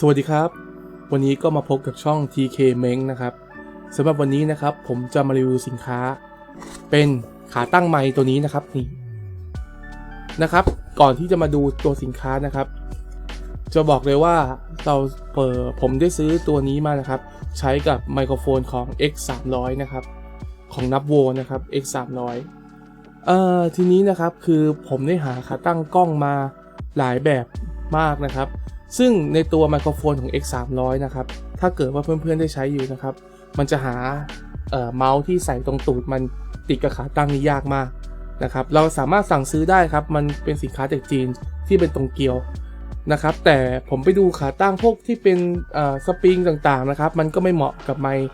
สวัสดีครับ วันนี้ก็มาพบกับช่อง TK m e n g นะครับสำหรับวันนี้นะครับ ผมจะมารีวิวสินค้า เป็นขาตั้งไม้ตัวนี้นะครับนี่นะครับ ก่อนที่จะมาดูตัวสินค้านะครับ จะบอกเลยว่าเราเปิดผมได้ซื้อตัวนี้มานะครับ ใช้กับไมโครโฟนของ X 3 0 0นะครับ ของนับโวนะครับ X 3 0 0เอ่อทีนี้นะครับคือผมได้หาขาตั้งกล้องมาหลายแบบมากนะครับ ซึ่งในตัวไมโครโฟนของ X 3 0 0นะครับ ถ้าเกิดว่าเพื่อนๆได้ใช้อยู่นะครับ มันจะหาเมาส์ที่ใส่ตรงตูดมันติดกับขาตั้งนี่ยากมากนะครับ เราสามารถสั่งซื้อได้ครับ มันเป็นสินค้าจากจีนที่เป็นตรงเกียวนะครับ แต่ผมไปดูขาตั้งพวกที่เป็นสปริงต่างๆนะครับ มันก็ไม่เหมาะกับไมค์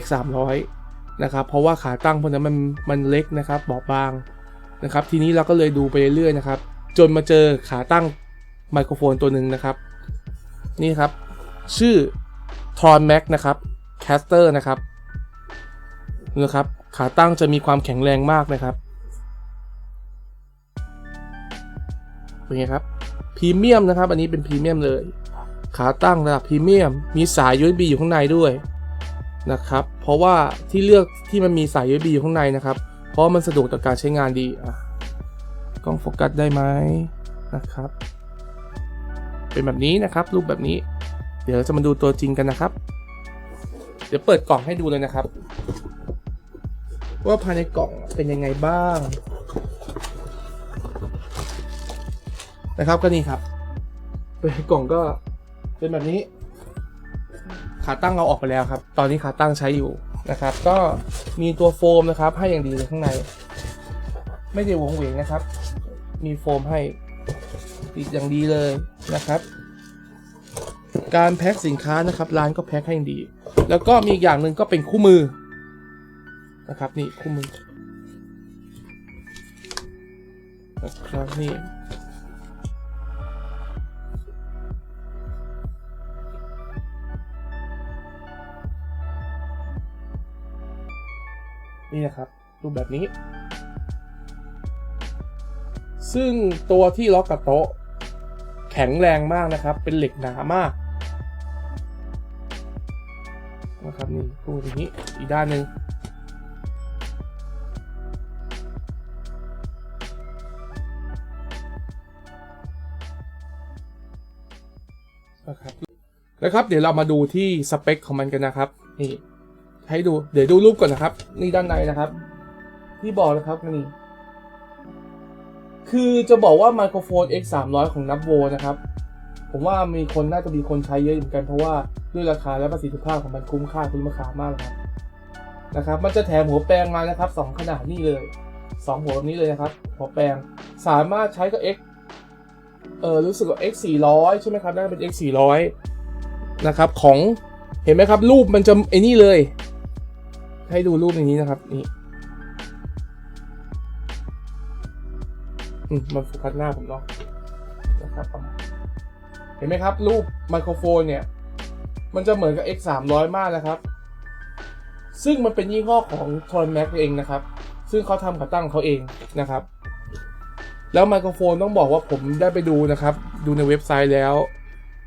X 3 0 0นะครับ เพราะว่าขาตั้งพวกนั้นมันมันเล็กนะครับบอบบางนะครับ ทีนี้เราก็เลยดูไปเรื่อยๆนะครับ จนมาเจอขาตั้งไมโครโฟนตัวหนึ่งนะครับ นี่ครับ ชื่อ t r o n Max นะครับ Caster นะครับนะครับ ขาตั้งจะมีความแข็งแรงมากนะครับเป็นไงครับพรีเมียมนะครับ อันนี้เป็นพรีเมียมเลย ขาตั้งระดับพรีเมียม มีสาย USB อยู่ข้างในด้วยนะครับ เพราะว่าที่เลือกที่มันมีสาย USB อยู่ข้างในนะครับ เพราะมันสะดวกต่อการใช้งานดีอะกล้องโฟกัสได้ไหมนะครับ เป็นแบบนี้นะครับ รูปแบบนี้ เดี๋ยวเราจะมาดูตัวจริงกันนะครับ เดี๋ยวเปิดกล่องให้ดูเลยนะครับ ว่าภายในกล่องเป็นยังไงบ้าง นะครับก็นี่ครับภายในกล่องก็เป็นแบบนี้ ขาตั้งเราออกไปแล้วครับ ตอนนี้ขาตั้งใช้อยู่นะครับ ก็มีตัวโฟมนะครับ ให้อย่างดีเลยข้างใน ไม่ได้วงเวงนะครับ มีโฟมให้ ติดอย่างดีเลยนะครับ การแพ็คสินค้านะครับ ร้านก็แพ็คให้อย่างดี แล้วก็มีอีกอย่างหนึ่งก็เป็นคู่มือนะครับนี่คู่มือนะครับนี่นี่นะครับรูปแบบนี้ ซึ่งตัวที่ล็อกกับโต๊ะ แข็งแรงมากนะครับ เป็นเหล็กหนามากนะครับนี่พูดอย่างนี้อีกด้านหนึ่งนะครับนะครับ เดี๋ยวเรามาดูที่สเปคของมันกันนะครับ นี่ ให้ดู เดี๋ยวดูรูปก่อนนะครับ นี่ด้านในนะครับ ที่บอกนะครับนี่ คือจะบอกว่าไมโครโฟน X 3 0 0ของนับโวนะครับ ผมว่ามีคนน่าจะมีคนใช้เยอะเหมือนกันเพราะว่าด้วยราคาและประสิทธิภาพของมันคุ้มค่าคุ้มราคามากครับนะครับ มันจะแถมหัวแปลงมานะครับสองขนาดนี้เลยสองหัวแบบนี้เลยนะครับ หัวแปลงสามารถใช้กับ X เออรู้สึกว่า X 400ใช่ไหมครับน่าจะเป็น X 400นะครับของเห็นไหมครับ รูปมันจะไอ้นี่เลย ให้ดูรูปอย่างนี้นะครับนี่ มันโฟกัสหน้าผมเนาะนะครับประมเห็นไหมครับ รูปไมโครโฟนเนี่ย มันจะเหมือนกับ X 3 0 0มากนะครับ ซึ่งมันเป็นยี่ห้อของ t o n Max เองนะครับ ซึ่งเขาทำขาตั้งเขาเองนะครับ แล้วไมโครโฟนต้องบอกว่าผมได้ไปดูนะครับ ดูในเว็บไซต์แล้ว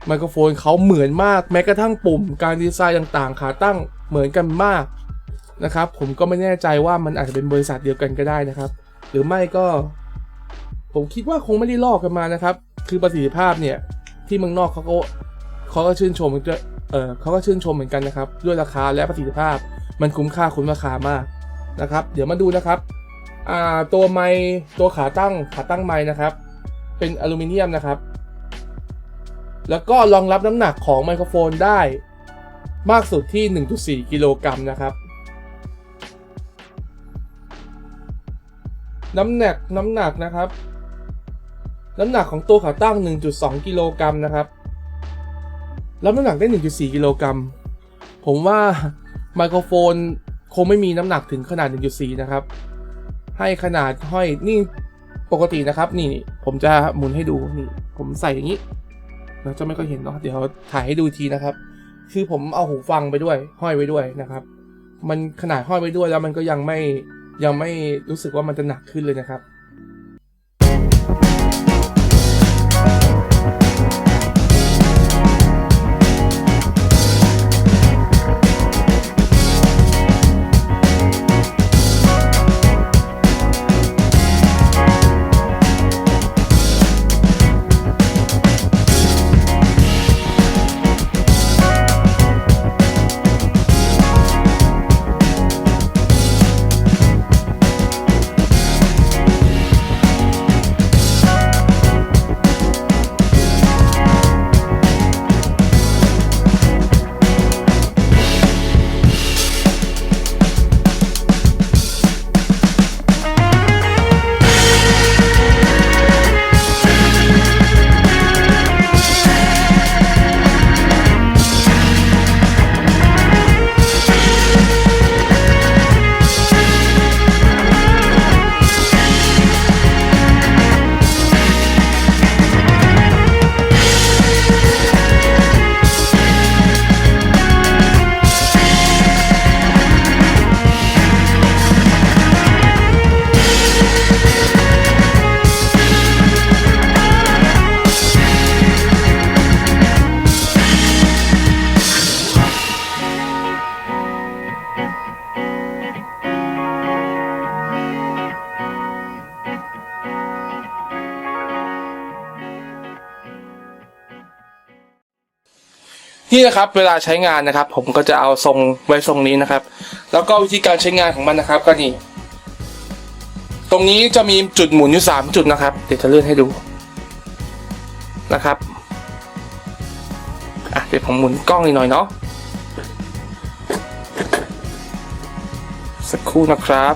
ไมโครโฟนเขาเหมือนมากแม้กระทั่งปุ่ม การดีไซน์ต่างๆ ขาตั้งเหมือนกันมากนะครับ ผมก็ไม่แน่ใจว่ามันอาจจะเป็นบริษัทเดียวกันก็ได้นะครับ หรือไม่ก็ ผมคิดว่าคงไม่ได้ลอกกันมานะครับ คือประสิทธิภาพเนี่ย ที่เมืองนอกเขาก็เขาก็ชื่นชมเอออเขาก็ชื่นชมเหมือนกันนะครับ ด้วยราคาและประสิทธิภาพมันคุ้มค่าคุ้มราคามากนะครับ เดี๋ยวมาดูนะครับอ่าตัวไม้ตัวขาตั้งขาตั้งไม้นะครับ เป็นอลูมิเนียมนะครับ แล้วก็รองรับน้ำหนักของไมโครโฟนได้มากสุดที่ 1.4 กิโลกรัมนะครับ น้ำหนักน้ำหนักนะครับ น้ำหนักของตัวขาตั้ง 1.2 กิโลกรัมนะครับ รับน้ำหนักได้ 1.4 กิโลกรัม ผมว่าไมโครโฟนคงไม่มีน้ำหนักถึงขนาด 1.4 นะครับ ให้ขนาดห้อยนี่ปกตินะครับ นี่ผมจะหมุนให้ดูนี่ ผมใส่อย่างนี้เราจะไม่ค่อยเห็นเนาะเดี๋ยวถ่ายให้ดูทีนะครับ คือผมเอาหูฟังไปด้วย ห้อยไว้ด้วยนะครับ มันขนาดห้อยไว้ด้วยแล้วมันก็ยังไม่ยังไม่รู้สึกว่ามันจะหนักขึ้นเลยนะครับ นี่นะครับเวลาใช้งานนะครับ ผมก็จะเอาทรงไว้ทรงนี้นะครับ แล้วก็วิธีการใช้งานของมันนะครับ ก็นี่ตรงนี้จะมีจุดหมุนอยู่สามจุดนะครับ เดี๋ยวจะเลื่อนให้ดูนะครับอะเดี๋ยวผมหมุนกล้องอีกหน่อยเนาะสักครู่นะครับ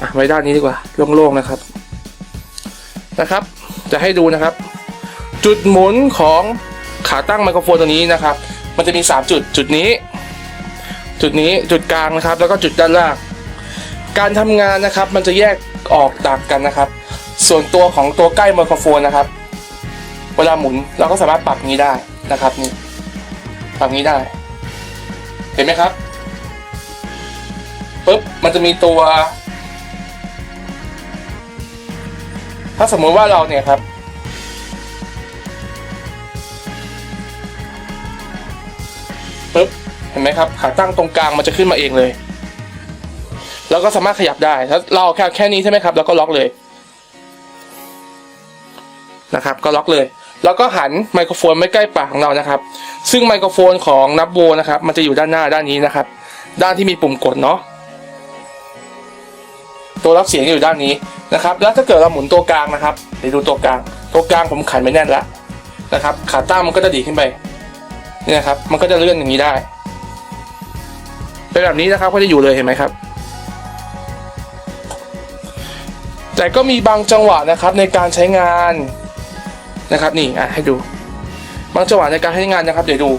อะไว้ด้านนี้ดีกว่าโล่งๆนะครับนะครับ จะให้ดูนะครับ จุดหมุนของขาตั้งไมโครโฟนตัวนี้นะครับ มันจะมี 3 จุดจุดนี้ จุดนี้จุดกลางนะครับ แล้วก็จุดด้านล่าง การทำงานนะครับ มันจะแยกออกต่างกันนะครับ ส่วนตัวของตัวใกล้ไมโครโฟนนะครับ เวลาหมุนเราก็สามารถปรับงี้ได้นะครับนี่ปรับงี้ได้ เห็นไหมครับปุ๊บมันจะมีตัว ถ้าสมมุติว่าเราเนี่ยครับ ปุ๊บเห็นไหมครับขาตั้งตรงกลางมันจะขึ้นมาเองเลย แล้วก็สามารถขยับได้ถ้าเราแค่แค่นี้ใช่ไหมครับ แล้วก็ล็อกเลยนะครับ ก็ล็อกเลย แล้วก็หันไมโครโฟนไม่ใกล้ปากของเรานะครับ ซึ่งไมโครโฟนของนับโวนะครับ มันจะอยู่ด้านหน้าด้านนี้นะครับ ด้านที่มีปุ่มกดเนาะตัวรับเสียงอยู่ด้านนี้นะครับ แล้วถ้าเกิดเราหมุนตัวกลางนะครับเดี๋ยวดูตัวกลาง ตัวกลางผมขันไม่แน่นละนะครับ ขาตั้งมันก็จะดีขึ้นไป เนี่ยครับ มันก็จะเลื่อนอย่างนี้ได้ เป็นแบบนี้นะครับก็จะอยู่เลยเห็นไหมครับ แต่ก็มีบางจังหวะนะครับในการใช้งานนะครับ นี่อะให้ดู บางจังหวะในการใช้งานนะครับ เดี๋ยวดู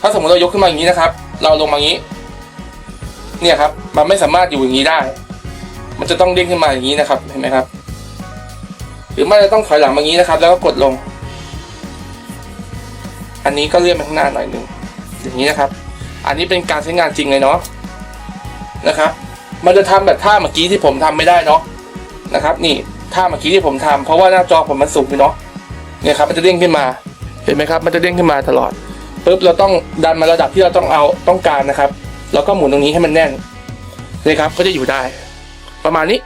ถ้าสมมติเรายกขึ้นมาอย่างนี้นะครับ เราลงมาอย่างนี้ เนี่ยครับ มันไม่สามารถอยู่อย่างนี้ได้ มันจะต้องเด้งขึ้นมาอย่างนี้นะครับ เห็นไหมครับ หรือไม่จะต้องถอยหลังมาอย่างนี้นะครับ แล้วก็กดลง อันนี้ก็เลื่อนไปข้างหน้าหน่อยหนึ่งอย่างนี้นะครับ อันนี้เป็นการใช้งานจริงเลยเนาะนะครับ มันจะทำแบบท่าเมื่อกี้ที่ผมทำไม่ได้เนาะนะครับ นี่ท่าเมื่อกี้ที่ผมทำเพราะว่าหน้าจอผมมันสูงอยู่เนาะเนี่ยครับมันจะเด้งขึ้นมาเห็นไหมครับ มันจะเด้งขึ้นมาตลอดปุ๊บเราต้องดันมาระดับที่เราต้องเอาต้องการนะครับ แล้วก็หมุนตรงนี้ให้มันแน่นนี่ครับก็จะอยู่ได้ ประมาณนี้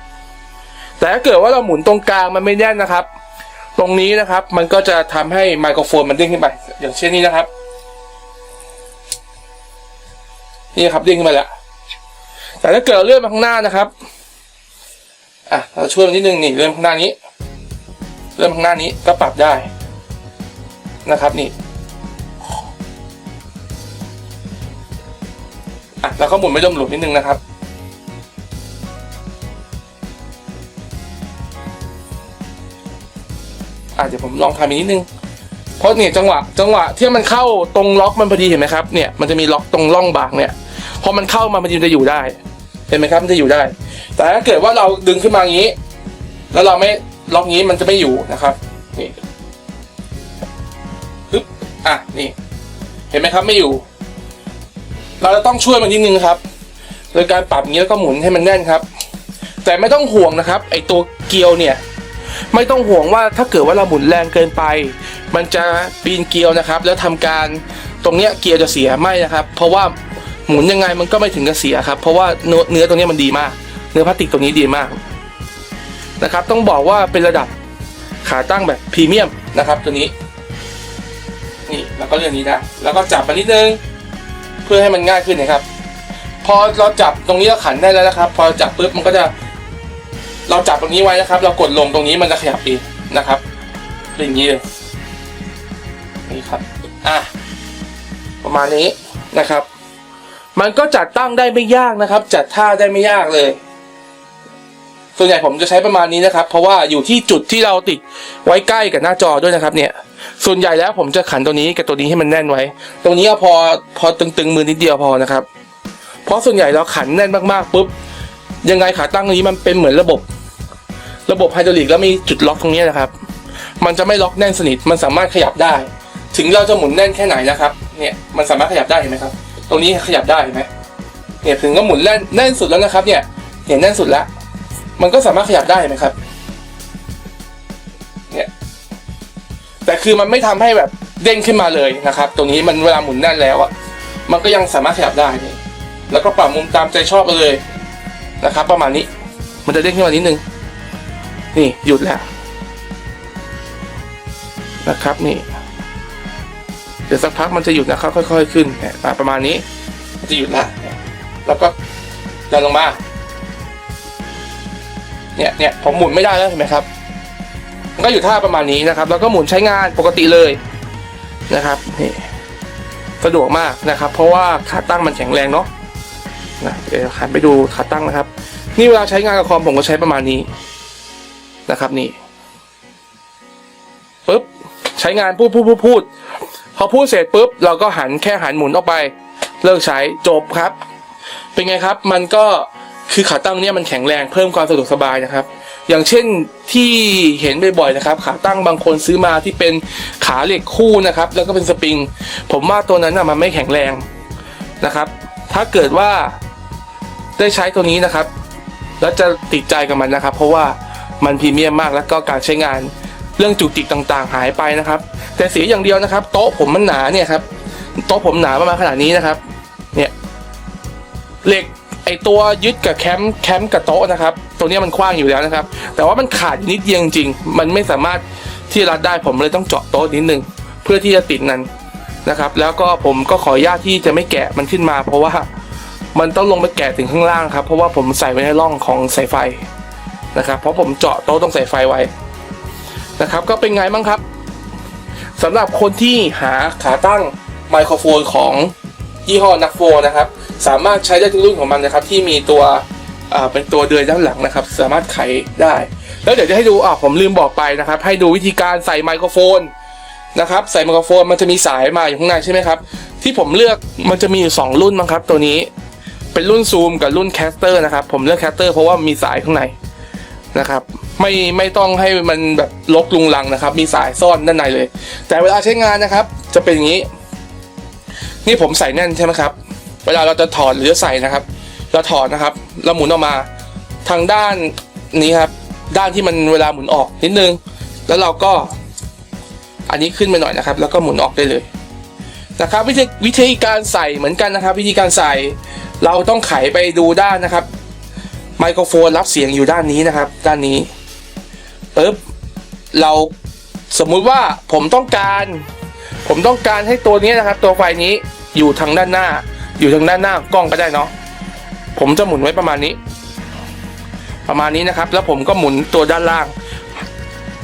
แต่ถ้าเกิดว่าเราหมุนตรงกลางมันไม่แน่นนะครับ ตรงนี้นะครับ มันก็จะทำให้ไมโครโฟนมันเด้งขึ้นไป อย่างเช่นนี้นะครับ นี่ครับเด้งขึ้นมาแล้วแต่ถ้าเกิดเราเลื่อนมาข้างหน้านะครับ อะเราช่วยมันนิดนึงนี่เลื่อนข้างหน้านี้ เลื่อนข้างหน้านี้ก็ปรับได้นะครับนี่อะแล้วก็หมุนไม่ดมหลุมนิดนึงนะครับ อะเดี๋ยวผมลองทำอีกนิดนึงเพราะเนี่ยจังหวะจังหวะที่มันเข้าตรงล็อกมันพอดีเห็นไหมครับเนี่ยมันจะมีล็อกตรงร่องบากเนี่ยพอมันเข้ามามันจะอยู่ได้ เห็นไหมครับมันจะอยู่ได้ แต่ถ้าเกิดว่าเราดึงขึ้นมาอย่างนี้ แล้วเราไม่ล็อกงี้มันจะไม่อยู่นะครับนี่ปึ๊บอะนี่ เห็นไหมครับไม่อยู่ เราจะต้องช่วยมันนิดนึงครับ โดยการปรับอย่างนี้แล้วก็หมุนให้มันแน่นครับ แต่ไม่ต้องห่วงนะครับ ไอตัวเกลียวเนี่ย ไม่ต้องห่วงว่าถ้าเกิดว่าเราหมุนแรงเกินไป มันจะปีนเกลียวนะครับ แล้วทำการตรงเนี้ยเกลียวจะเสียไม่นะครับ เพราะว่าหมุนยังไงมันก็ไม่ถึงกับเสียครับเพราะว่าเนื้อตรงนี้มันดีมาก เนื้อพลาสติกตรงนี้ดีมากนะครับ ต้องบอกว่าเป็นระดับขาตั้งแบบพรีเมียมนะครับตัวนี้นี่แล้วก็เลื่อนนี้ได้แล้วก็จับมานิดนึงเพื่อให้มันง่ายขึ้นนะครับ พอเราจับตรงนี้เราขันได้แล้วนะครับ พอจับปุ๊บมันก็จะ เราจับตรงนี้ไว้นะครับ เรากดลงตรงนี้มันจะขยับเองนะครับเป็นอย่างนี้เลยนี่ครับอะประมาณนี้นะครับ มันก็จัดตั้งได้ไม่ยากนะครับ จัดท่าได้ไม่ยากเลย ส่วนใหญ่ผมจะใช้ประมาณนี้นะครับ เพราะว่าอยู่ที่จุดที่เราติดไว้ใกล้กับหน้าจอด้วยนะครับ เนี่ย ส่วนใหญ่แล้วผมจะขันตัวนี้กับตัวนี้ให้มันแน่นไว้ ตรงนี้พอพอตึงๆมือนิดเดียวพอนะครับ เพราะส่วนใหญ่เราขันแน่นมากๆปุ๊บยังไงขาตั้งนี้มันเป็นเหมือนระบบ ระบบไฮดรอลิกแล้วมีจุดล็อกตรงนี้นะครับ มันจะไม่ล็อกแน่นสนิท มันสามารถขยับได้ ถึงเราจะหมุนแน่นแค่ไหนนะครับ เนี่ย มันสามารถขยับได้เห็นไหมครับ ตรงนี้ขยับได้เห็นไหมเนี่ยถึงก็หมุนแน่นแน่นสุดแล้วนะครับ เนี่ยเนี่ยแน่นสุดแล้ว มันก็สามารถขยับได้เห็นไหมครับ เนี่ย แต่คือมันไม่ทำให้แบบเด้งขึ้นมาเลยนะครับ ตรงนี้มันเวลาหมุนแน่นแล้วอะมันก็ยังสามารถขยับได้นี่แล้วก็ปรับมุมตามใจชอบเลยนะครับ ประมาณนี้ มันจะเด้งขึ้นมานิดนึง นี่หยุดแล้วนะครับนี่เดี๋ยวสักพักมันจะหยุดนะครับค่อย ๆ ขึ้นนี่ยมาประมาณนี้จะหยุดละแล้วก็ดันลงมาเนี่ยเนี่ยผมหมุนไม่ได้แล้วเห็นไหมครับมันก็อยู่ท่าประมาณนี้นะครับ แล้วก็หมุนใช้งานปกติเลยนะครับนี่สะดวกมากนะครับ เพราะว่าขาตั้งมันแข็งแรงเนาะนะเดี๋ยวหันไปดูขาตั้งนะครับ นี่เวลาใช้งานกับคอมผมก็ใช้ประมาณนี้ นะครับนี่ปุ๊บใช้งานพูดพูดพูดพูดพอพูดเสร็จปุ๊บเราก็หันแค่หันหมุนออกไป เลิกใช้จบครับ เป็นไงครับ มันก็คือขาตั้งเนี่ยมันแข็งแรงเพิ่มความสะดวกสบายนะครับ อย่างเช่นที่เห็นบ่อยๆนะครับ ขาตั้งบางคนซื้อมาที่เป็นขาเหล็กคู่นะครับ แล้วก็เป็นสปริง ผมว่าตัวนั้นนะมันไม่แข็งแรงนะครับ ถ้าเกิดว่าได้ใช้ตัวนี้นะครับ แล้วจะติดใจกับมันนะครับ เพราะว่า มันพรีเมียมมากแล้วก็การใช้งานเรื่องจุกจิกต่างๆ หายไปนะครับ แต่เสียอย่างเดียวนะครับ โต๊ะผมมันหนาเนี่ยครับโต๊ะผมหนาประมาณขนาดนี้นะครับ เนี่ยเหล็กไอตัวยึดกับแคมป์แคมป์กับโต๊ะนะครับ ตัวนี้มันกว้างอยู่แล้วนะครับ แต่ว่ามันขาดนิดเดียวจริงๆมันไม่สามารถที่รัดได้ผมเลยต้องเจาะโต๊ะนิดนึงเพื่อที่จะติดนั้นนะครับ แล้วก็ผมก็ขออนุญาตที่จะไม่แกะมันขึ้นมา เพราะว่ามันต้องลงไปแกะถึงข้างล่างครับ เพราะว่าผมใส่ไว้ในร่องของสายไฟ นะครับเพราะผมเจาะโต๊ะตรงสายไฟไว้นะครับ ก็เป็นไงบ้างครับสำหรับคนที่หาขาตั้งไมโครโฟนของยี่ห้อนักโฟนะครับ สามารถใช้ได้ทุกรุ่นของมันนะครับ ที่มีตัวเป็นตัวเดือยด้านหลังนะครับ สามารถไขได้ แล้วเดี๋ยวจะให้ดูอ่าผมลืมบอกไปนะครับ ให้ดูวิธีการใส่ไมโครโฟนนะครับ ใส่ไมโครโฟนมันจะมีสายมาอยู่ข้างในใช่ไหมครับ ที่ผมเลือกมันจะมีอยู่สองรุ่นมั้งครับ ตัวนี้เป็นรุ่นซูมกับรุ่นแคสเตอร์นะครับ ผมเลือกแคสเตอร์เพราะว่ามีสายข้างใน นะครับ ไม่ไม่ต้องให้มันแบบลกลุงลังนะครับ มีสายซ่อนด้านในเลย แต่เวลาใช้งานนะครับ จะเป็นอย่างนี้ นี่ผมใส่แน่นใช่ไหมครับ เวลาเราจะถอดหรือจะใส่นะครับ เราถอดนะครับเราหมุนออกมาทางด้านนี้ครับ ด้านที่มันเวลาหมุนออกนิดนึง แล้วเราก็อันนี้ขึ้นไปหน่อยนะครับ แล้วก็หมุนออกได้เลยนะครับวิธีวิธีการใส่เหมือนกันนะครับ วิธีการใส่เราต้องไขไปดูด้านนะครับ ไมโครโฟนรับเสียงอยู่ด้านนี้นะครับ ด้านนี้ปึ๊บเราสมมุติว่าผมต้องการ ผมต้องการให้ตัวนี้นะครับ ตัวไฟนี้อยู่ทางด้านหน้า อยู่ทางด้านหน้ากล้องก็ได้เนาะผมจะหมุนไว้ประมาณนี้ ประมาณนี้นะครับ แล้วผมก็หมุนตัวด้านล่าง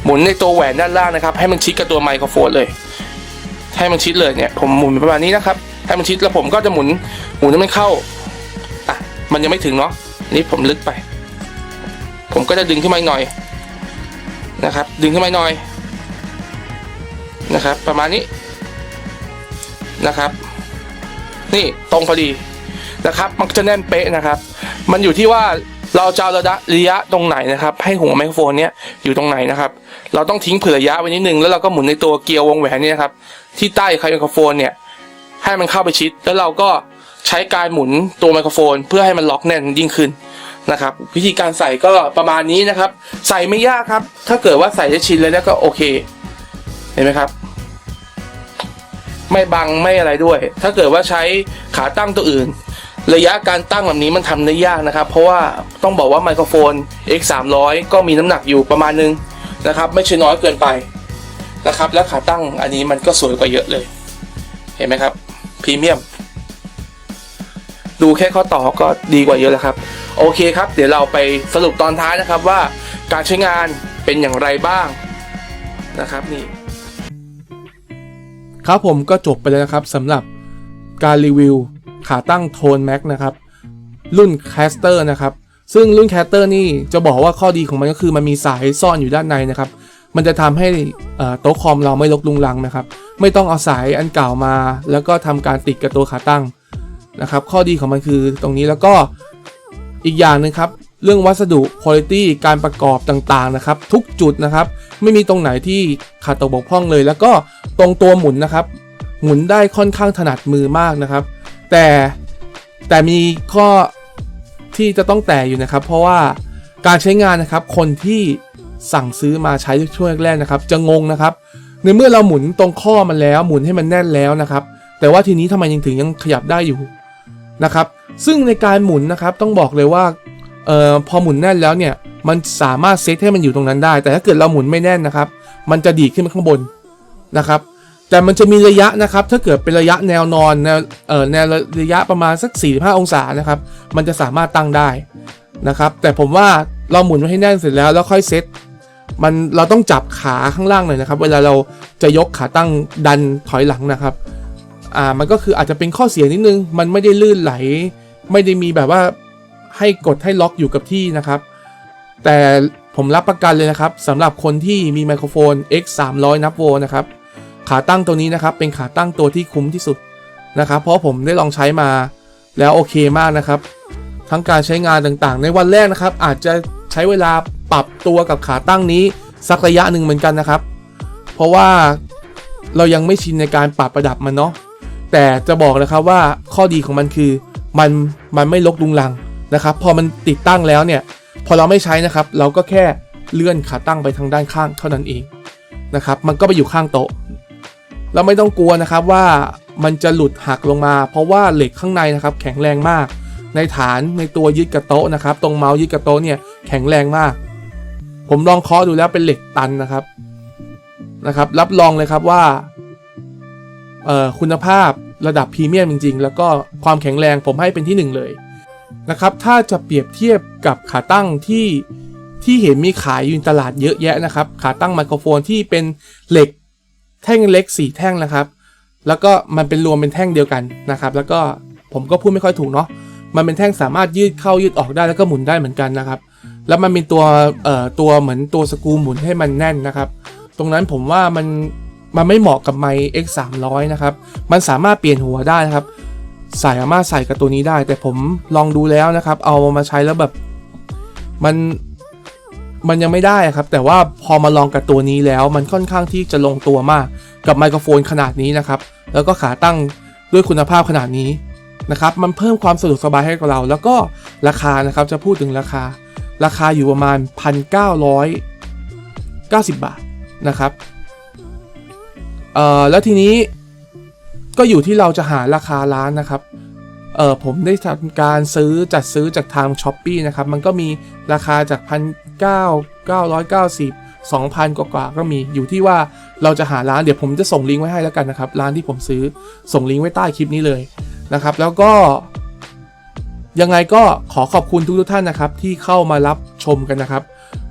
หมุนในตัวแหวนด้านล่างนะครับ ให้มันชิดกับตัวไมโครโฟนเลย ให้มันชิดเลยเนี่ย ผมหมุนประมาณนี้นะครับให้มันชิดแล้วผมก็จะหมุนหมุนให้มันเข้าอะมันยังไม่ถึงเนาะ นนี้ผมลึกไป ผมก็จะดึงขึ้นมาอีกหน่อยนะครับ ดึงขึ้นมาอีกหน่อยนะครับ ประมาณนี้นะครับ นี่ตรงพอดีนะครับ มันจะแน่นเป๊ะนะครับ มันอยู่ที่ว่าเราจะระยะระยะตรงไหนนะครับ ให้หัวไมโครโฟนเนี้ยอยู่ตรงไหนนะครับ เราต้องทิ้งเผื่อระยะไว้นิดนึงแล้วเราก็หมุนในตัวเกียร์วงแหวนนี่นะครับ ที่ใต้ไมโครโฟนเนี่ยให้มันเข้าไปชิดแล้วเราก็ ใช้การหมุนตัวไมโครโฟน เพื่อให้มันล็อกแน่นยิ่งขึ้นนะครับ วิธีการใส่ก็ประมาณนี้นะครับ ใส่ไม่ยากครับ ถ้าเกิดว่าใส่ได้ชินเลยแล้วก็โอเค เห็นไหมครับ ไม่บังไม่อะไรด้วย ถ้าเกิดว่าใช้ขาตั้งตัวอื่น ระยะการตั้งแบบนี้มันทำได้ยากนะครับ เพราะว่าต้องบอกว่าไมโครโฟน X 3 0 0ก็มีน้ำหนักอยู่ประมาณนึงนะครับ ไม่ใช่น้อยเกินไปนะครับ และขาตั้งอันนี้มันก็สวยกว่าเยอะเลย เห็นไหมครับพรีเมียม ดูแค่ข้อต่อก็ดีกว่าเยอะแล้วครับ โอเคครับ เดี๋ยวเราไปสรุปตอนท้ายนะครับว่าการใช้งานเป็นอย่างไรบ้างนะครับนี่ครับผมก็จบไปแล้วนะครับสำหรับการรีวิวขาตั้งโทนแม็กนะครับ รุ่นแคสเตอร์นะครับ ซึ่งรุ่นแคสเตอร์นี่จะบอกว่าข้อดีของมันก็คือมันมีสายซ่อนอยู่ด้านในนะครับ มันจะทำให้โต๊ะคอมเราไม่ลกลุงลังนะครับ ไม่ต้องเอาสายอันเก่ามา แล้วก็ทำการติดกับตัวขาตั้ง นะครับ ข้อดีของมันคือตรงนี้แล้วก็อีกอย่างหนึงครับ เรื่องวัสดุคุณภาพการประกอบต่างๆนะครับ ทุกจุดนะครับ ไม่มีตรงไหนที่ขาดตกบกพร่องเลย แล้วก็ตรงตัวหมุนนะครับ หมุนได้ค่อนข้างถนัดมือมากนะครับ แต่แต่มีข้อที่จะต้องแต่อยู่นะครับ เพราะว่าการใช้งานนะครับ คนที่สั่งซื้อมาใช้ช่วงแรกๆนะครับ จะงงนะครับ ในเมื่อเราหมุนตรงข้อมันแล้ว หมุนให้มันแน่นแล้วนะครับ แต่ว่าทีนี้ทำไมยังถึงยังขยับได้อยู่ นะครับซึ่งในการหมุนนะครับต้องบอกเลยว่าเอ่อพอหมุนแน่นแล้วเนี่ยมันสามารถเซตให้มันอยู่ตรงนั้นได้ แต่ถ้าเกิดเราหมุนไม่แน่นนะครับ มันจะดีดขึ้นไปข้างบนนะครับ แต่มันจะมีระยะนะครับ ถ้าเกิดเป็นระยะแนวนอนแนวเอ่อแนวระยะประมาณสัก 45 องศานะครับ มันจะสามารถตั้งได้นะครับ แต่ผมว่าเราหมุนไว้ให้แน่นเสร็จแล้วแล้วค่อยเซตมันเราต้องจับขาข้างล่างหน่อยนะครับ เวลาเราจะยกขาตั้งดันถอยหลังนะครับ อ่ามันก็คืออาจจะเป็นข้อเสียนิดนึง มันไม่ได้ลื่นไหล ไม่ได้มีแบบว่าให้กดให้ล็อกอยู่กับที่นะครับ แต่ผมรับประกันเลยนะครับสำหรับคนที่มีไมโครโฟน X 3 0 0นับโวล์นะครับ ขาตั้งตัวนี้นะครับ เป็นขาตั้งตัวที่คุ้มที่สุดนะครับ เพราะผมได้ลองใช้มาแล้วโอเคมากนะครับ ทั้งการใช้งานต่างๆ ในวันแรกนะครับ อาจจะใช้เวลาปรับตัวกับขาตั้งนี้สักระยะหนึ่งเหมือนกันนะครับ เพราะว่าเรายังไม่ชินในการปรับประดับมันเนาะ แต่จะบอกนะครับว่าข้อดีของมันคือมันมันไม่ลกลุงลังนะครับ พอมันติดตั้งแล้วเนี่ย พอเราไม่ใช้นะครับ เราก็แค่เลื่อนขาตั้งไปทางด้านข้างเท่านั้นเองนะครับ มันก็ไปอยู่ข้างโต๊ะเราไม่ต้องกลัวนะครับว่ามันจะหลุดหักลงมา เพราะว่าเหล็กข้างในนะครับ แข็งแรงมาก ในฐานในตัวยึดกับโต๊ะนะครับ ตรงเมาส์ยึดกับโต๊ะเนี่ยแข็งแรงมาก ผมลองเคาะดูแล้วเป็นเหล็กตันนะครับนะครับ รับรองเลยครับว่า คุณภาพระดับพรีเมียมจริง ๆ แล้วก็ความแข็งแรงผมให้เป็นที่หนึ่งเลยนะครับ ถ้าจะเปรียบเทียบกับขาตั้งที่ที่เห็นมีขายอยู่ในตลาดเยอะแยะนะครับ ขาตั้งไมโครโฟนที่เป็นเหล็กแท่งเล็กสี่แท่งนะครับ แล้วก็มันเป็นรวมเป็นแท่งเดียวกันนะครับ แล้วก็ผมก็พูดไม่ค่อยถูกเนาะ มันเป็นแท่งสามารถยืดเข้ายืดออกได้แล้วก็หมุนได้เหมือนกันนะครับ แล้วมันเป็นตัวเอ่อตัวเหมือนตัวสกรูหมุนให้มันแน่นนะครับ ตรงนั้นผมว่ามัน มันไม่เหมาะกับไมค์ X 3 0 0นะครับ มันสามารถเปลี่ยนหัวได้นะครับสามารถใส่กับตัวนี้ได้ แต่ผมลองดูแล้วนะครับ เอามาใช้แล้วแบบมันมันยังไม่ได้ครับ แต่ว่าพอมาลองกับตัวนี้แล้ว มันค่อนข้างที่จะลงตัวมากกับไมโครโฟนขนาดนี้นะครับ แล้วก็ขาตั้งด้วยคุณภาพขนาดนี้นะครับ มันเพิ่มความสะดวกสบายให้กับเรา แล้วก็ราคานะครับจะพูดถึงราคา ราคาอยู่ประมาณ 1,990 บาทนะครับ เอ่อแล้วทีนี้ก็อยู่ที่เราจะหาราคาร้านนะครับเออผมได้ทำการซื้อจัดซื้อจากทางช้อปปีนะครับ มันก็มีราคาจากพันเก้าเก้าร้อยเก้าสิบสองพันกว่าก็มีอยู่ที่ว่าเราจะหาร้านเดี๋ยวผมจะส่งลิงก์ไว้ให้แล้วกันนะครับ ร้านที่ผมซื้อส่งลิงก์ไว้ใต้คลิปนี้เลยนะครับ แล้วก็ ยังไงก็ขอขอบคุณทุกๆท่านนะครับ ที่เข้ามารับชมกันนะครับ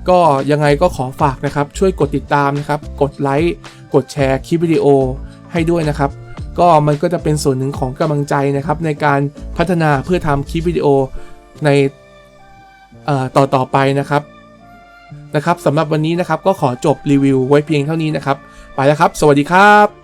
ก็ยังไงก็ขอฝากนะครับช่วยกดติดตามนะครับ กดไลค์กดแชร์คลิปวิดีโอให้ด้วยนะครับ ก็มันก็จะเป็นส่วนหนึ่งของกำลังใจนะครับ ในการพัฒนาเพื่อทำคลิปวิดีโอในต่อต่อไปนะครับนะครับสำหรับวันนี้นะครับก็ขอจบรีวิวไว้เพียงเท่านี้นะครับ ไปแล้วครับ สวัสดีครับ